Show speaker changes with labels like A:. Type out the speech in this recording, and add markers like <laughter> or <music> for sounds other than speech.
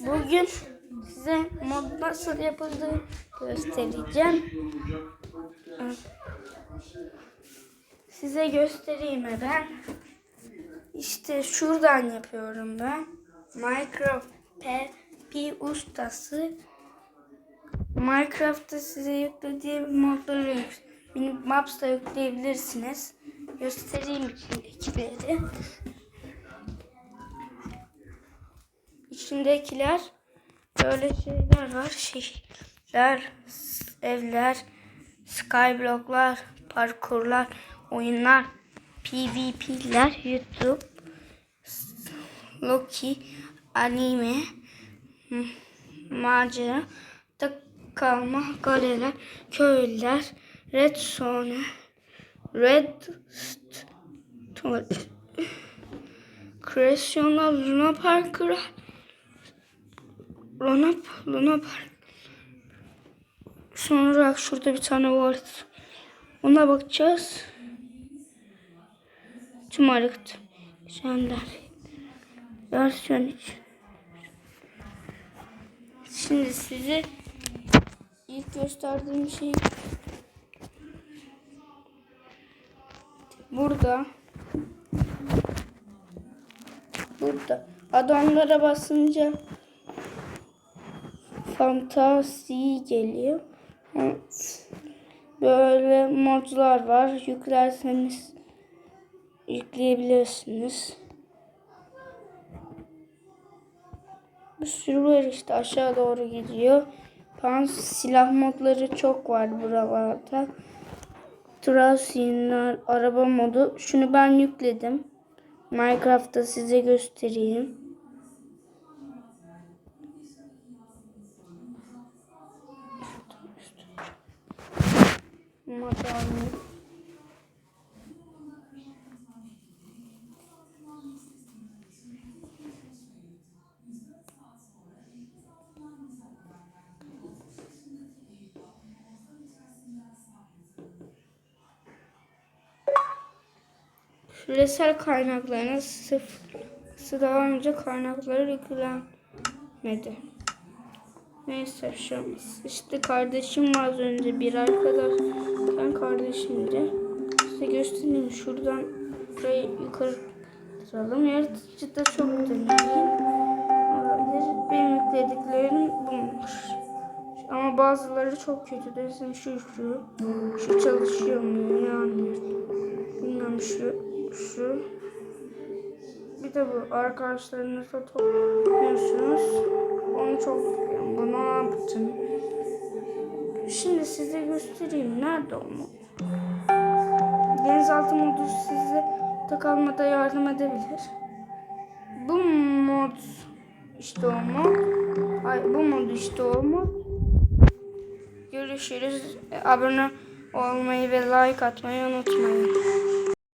A: Bugün size mod nasıl yapıldığını göstereceğim. Size göstereyim ben. İşte şuradan yapıyorum ben. Minecraft P ustası. Minecraft'ta size yüklediğim modları yük- Maps'ta yükleyebilirsiniz. Göstereyim içindekileri. İçindekiler böyle şeyler var. Şehirler, evler, skyblocklar, parkurlar, oyunlar, PvP'ler, YouTube, Loki, anime, macera, kalma, galeriler, köylüler, redstone, red Kreasyonlar, <laughs> Luna Park'lar, Luna, Luna Park. Sonra şurada bir tane var. Ona bakacağız. Tüm hareket. Sender. Versiyon 3. Şimdi size ilk gösterdiğim şey burada burada adamlara basınca fantasi geliyor. Böyle modlar var. Yüklerseniz yükleyebilirsiniz. Bir sürü var işte aşağı doğru gidiyor. Pan silah modları çok var buralarda. Trasinler, araba modu. Şunu ben yükledim. Minecraft'ta size göstereyim. Madalya. Küresel kaynaklarına sıfır daha önce kaynakları yüklenmedi. Neyse bir şey olmaz. İşte kardeşim az önce bir arkadaş. Ben kardeşimdi. Size göstereyim. Şuradan burayı yukarı kaldıralım. Yaratıcı da çok deneyin. Olabilir. Benim yüklediklerim bunlar. Ama bazıları çok kötü. Desem şu şu. Şu çalışıyor mu? Yani. Bilmiyorum şu. Şu. Bir de bu arkadaşlarınızla topluyorsunuz. Onu çok ne yaptım? Şimdi size göstereyim. Nerede o mod? Denizaltı modu size takalmada yardım edebilir. Bu mod işte o mod. Ay bu mod işte o mod. Görüşürüz. Abone olmayı ve like atmayı unutmayın.